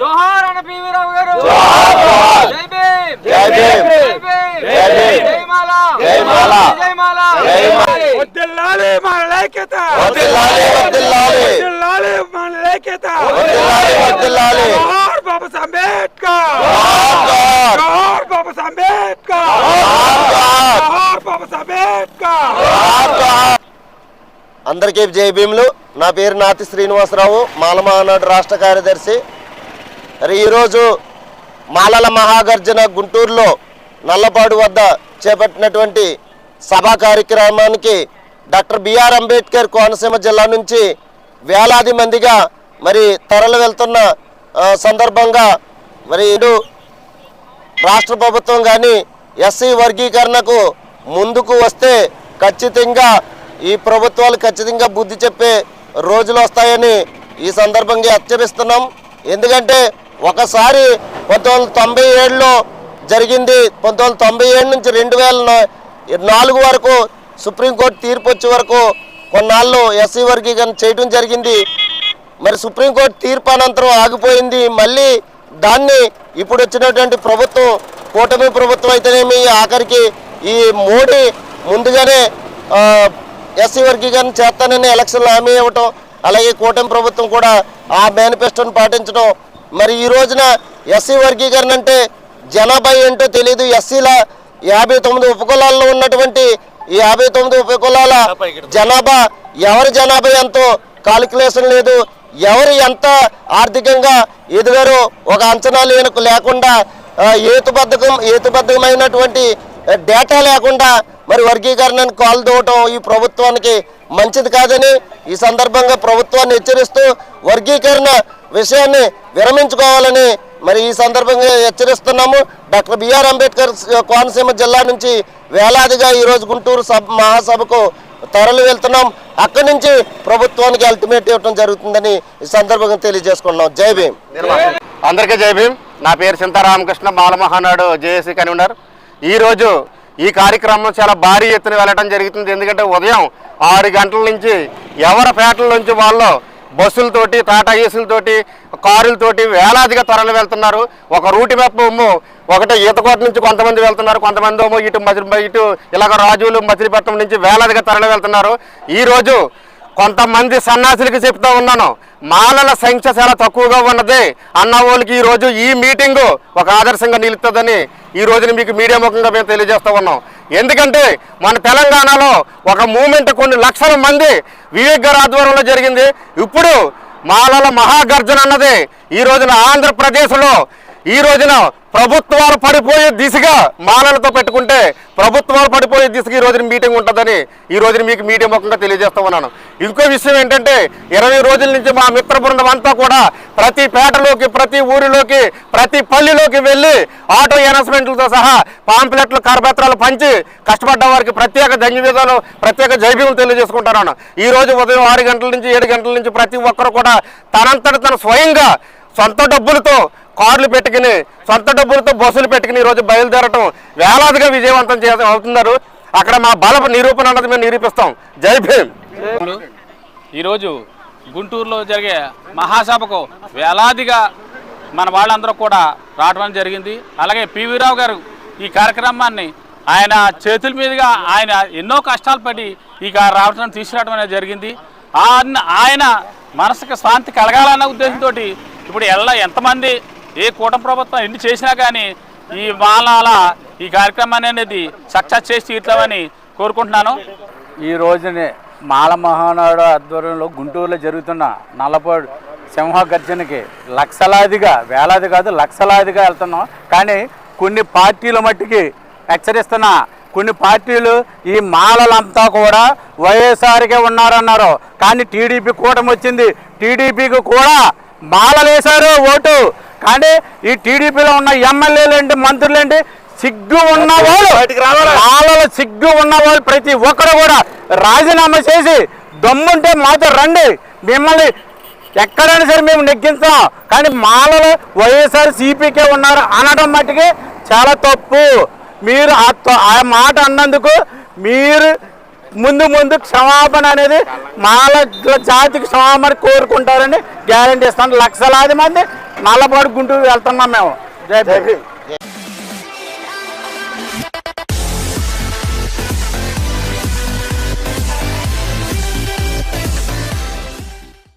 జోహార్ అన్న పివి రావు గారు. జోహార్. జై భీమ్. జై భీమ్. జై భీమ్. జై భీమ్. జై మాల. జై మాల. జై మాల. జై మాల. వదిల్లాలి మన ఐక్యత వర్ధిల్లాలి వర్ధిల్లాలి వదిల్లాలి మన ఐక్యత వర్ధిల్లాలి వర్ధిల్లాలి జోహార్ బాబా అంబేద్కర్. జోహార్. జోహార్ బాబా అంబేద్కర్. జోహార్. జోహార్ బాబా అంబేద్కర్. అందరికీ జై భీములు. నా పేరు నాతి శ్రీనివాసరావు మాల మహానాడు రాష్ట్ర కార్యదర్శి. మరి ఈరోజు మాలల మహాగర్జన గుంటూరులో నల్లపాడు వద్ద చేపట్టినటువంటి సభా కార్యక్రమానికి డాక్టర్ బిఆర్ అంబేద్కర్ కోనసీమ జిల్లా నుంచి వేలాది మందిగా మరి తరలి వెళ్తున్న సందర్భంగా మరి ఇటు రాష్ట్ర ప్రభుత్వం కానీ ఎస్సీ వర్గీకరణకు ముందుకు వస్తే ఖచ్చితంగా ఈ ప్రభుత్వాలు ఖచ్చితంగా బుద్ధి చెప్పే రోజులు వస్తాయని ఈ సందర్భంగా హెచ్చరిస్తున్నాం. ఎందుకంటే ఒకసారి పంతొమ్మిది తొంభై ఏడులో జరిగింది. పంతొమ్మిది తొంభై ఏడు నుంచి రెండు వేల నాలుగు వరకు సుప్రీంకోర్టు తీర్పు వచ్చే వరకు కొన్నాళ్ళు ఎస్సీ వర్గీకరణ చేయడం జరిగింది. మరి సుప్రీంకోర్టు తీర్పు అనంతరం ఆగిపోయింది. మళ్ళీ దాన్ని ఇప్పుడు వచ్చినటువంటి ప్రభుత్వం కూటమి ప్రభుత్వం అయితేనేమి ఆఖరికి ఈ మోడీ ముందుగానే ఎస్సీ వర్గీకరణ చేస్తానని ఎలక్షన్లు హామీ ఇవ్వటం అలాగే కూటమి ప్రభుత్వం కూడా ఆ మేనిఫెస్టోను పాటించడం మరి ఈ రోజున ఎస్సీ వర్గీకరణ అంటే జనాభా ఏంటో తెలియదు ఎస్సీల యాభై తొమ్మిది ఉపకులాల్లో ఉన్నటువంటి ఈ యాభై తొమ్మిది ఉపకులాల జనాభా ఎవరి జనాభా ఎంతో? కాలిక్యులేషన్ లేదు. ఎవరు ఎంత ఆర్థికంగా ఎదిగారో ఒక అంచనా లేనకు లేకుండా ఏతుబద్ధకం ఏతుబద్ధకమైనటువంటి డేటా లేకుండా మరి వర్గీకరణను కాల్దోవటం ఈ ప్రభుత్వానికి మంచిది కాదని ఈ సందర్భంగా ప్రభుత్వాన్ని హెచ్చరిస్తూ వర్గీకరణ విషయాన్ని విరమించుకోవాలని మరి ఈ సందర్భంగా హెచ్చరిస్తున్నాము. డాక్టర్ బిఆర్ అంబేద్కర్ కోనసీమ జిల్లా నుంచి వేలాదిగా ఈరోజు గుంటూరు సభ మహాసభకు తరలి వెళ్తున్నాం. అక్కడి నుంచి ప్రభుత్వానికి అల్టిమేట్ ఇవ్వడం జరుగుతుందని ఈ సందర్భంగా తెలియజేసుకున్నాం జై భీమ్. అందరికీ జై భీమ్. నా పేరు సింతారామకృష్ణ బాలమహానాడు జేఏసీ కన్వీనర్. ఈరోజు ఈ కార్యక్రమం చాలా భారీ ఎత్తున వెళ్ళడం జరుగుతుంది. ఎందుకంటే ఉదయం ఆరు గంటల నుంచి ఎవరి పేటల నుంచి వాళ్ళు బస్సులతోటి టాటా ఏసీలతోటి కారులతోటి వేలాదిగా తరలి వెళ్తున్నారు. ఒక రూట్ మ్యాప్ ఏమో ఒకటి ఈతకోట నుంచి కొంతమంది వెళ్తున్నారు కొంతమంది ఏమో ఇటు మధుర ఇటు ఇలాగ రాజులు మచిలీపట్నం నుంచి వేలాదిగా తరలి వెళ్తున్నారు. ఈరోజు కొంతమంది సన్యాసులకి చెప్తా ఉన్నాను మాలల సంఖ్య చాలా తక్కువగా ఉన్నది. అన్న వాళ్ళకి ఈ రోజు ఈ మీటింగు ఒక ఆదర్శంగా నిలుస్తుందని ఈ రోజున మీకు మీడియా ముఖంగా మేము తెలియజేస్తూ ఉన్నాం. ఎందుకంటే మన తెలంగాణలో ఒక మూమెంట్ కొన్ని లక్షల మంది వివేక్ గారి ఆధ్వర్యంలో జరిగింది. ఇప్పుడు మాలల మహాగర్జన అన్నది. ఈ రోజున ఆంధ్రప్రదేశ్లో ఈ రోజున ప్రభుత్వాలు పడిపోయే దిశగా మానలతో పెట్టుకుంటే ప్రభుత్వాలు పడిపోయే దిశగా ఈ రోజున మీటింగ్ ఉంటుందని ఈ రోజున మీకు మీడియా ముఖంగా తెలియజేస్తా ఉన్నాను ఇంకో విషయం ఏంటంటే ఇరవై రోజుల నుంచి మా మిత్ర బృందం అంతా కూడా ప్రతి పేటలోకి ప్రతి ఊరిలోకి ప్రతి పల్లెలోకి వెళ్ళి ఆటో అనౌన్స్మెంట్లతో సహా పాంప్లెట్లు కరపత్రాలు పంచి కష్టపడ్డ వారికి ప్రత్యేక ధన్యవాదాలు ప్రత్యేక జైభీములు తెలియజేసుకుంటున్నాను. ఈ రోజు ఉదయం ఆరు గంటల నుంచి ఏడు గంటల నుంచి ప్రతి ఒక్కరు కూడా తనంతట తన స్వయంగా సొంత డబ్బులతో కార్లు పెట్టుకుని సొంత డబ్బులతో బస్సులు పెట్టుకుని ఈరోజు బయలుదేరటం వేలాదిగా విజయవంతం చేయ అవుతున్నారు. అక్కడ మా బల నిరూపణ అన్నది మేము నిరూపిస్తాం. జై భీమ్. ఈరోజు గుంటూరులో జరిగే మహాసభకు వేలాదిగా మన వాళ్ళందరూ కూడా రావడం జరిగింది. అలాగే పివి రావు గారు ఈ కార్యక్రమాన్ని ఆయన చేతుల మీదుగా ఆయన ఎన్నో కష్టాలు పడి ఈ రావటం తీసుకురావడం అనేది జరిగింది. ఆయన మనసుకు శాంతి కలగాలన్న ఉద్దేశంతో ఇప్పుడు ఎలా ఎంతమంది ఏ కూటమి ప్రభుత్వం ఎన్ని చేసినా కానీ ఈ మాలాల ఈ కార్యక్రమాన్ని అనేది సక్సెస్ చేసి తీర్చామని కోరుకుంటున్నాను. ఈ రోజునే మాల మహానాడు ఆధ్వర్యంలో గుంటూరులో జరుగుతున్న నల్లపాడు సింహ గర్జనకి లక్షలాదిగా వేలాది కాదు లక్షలాదిగా వెళ్తున్నాం. కానీ కొన్ని పార్టీల మట్టికి హెచ్చరిస్తున్నా కొన్ని పార్టీలు ఈ మాలలంతా కూడా వైఎస్ఆర్కే ఉన్నారన్నారు. కానీ టీడీపీ కూటమి వచ్చింది. టీడీపీకి కూడా మాలలేశారు ఓటు. కానీ ఈ టీడీపీలో ఉన్న ఎమ్మెల్యేలు ఏంటి మంత్రులు ఏంటి సిగ్గు ఉన్నవాళ్ళు బయటికి రావాలా? మాలలో సిగ్గు ఉన్నవాళ్ళు ప్రతి ఒక్కరు కూడా రాజీనామా చేసి దమ్ముంటే మాతో రండి. మిమ్మల్ని ఎక్కడైనా సరే మేము నెగ్గించాం. కానీ మాలలో వైఎస్ఆర్ సిపికే ఉన్నారు అనడం మట్టుకి చాలా తప్పు. మీరు ఆ త- ఆ మాట అన్నందుకు మీరు ముందు ముందు క్షమాపణ అనేది మాల జాతికి క్షమాపణ కోరుకుంటారని గ్యారంటీ ఇస్తాను లక్షలాది మంది నల్లపాడు గుంటూరు వెళ్తున్నాం మేము. జై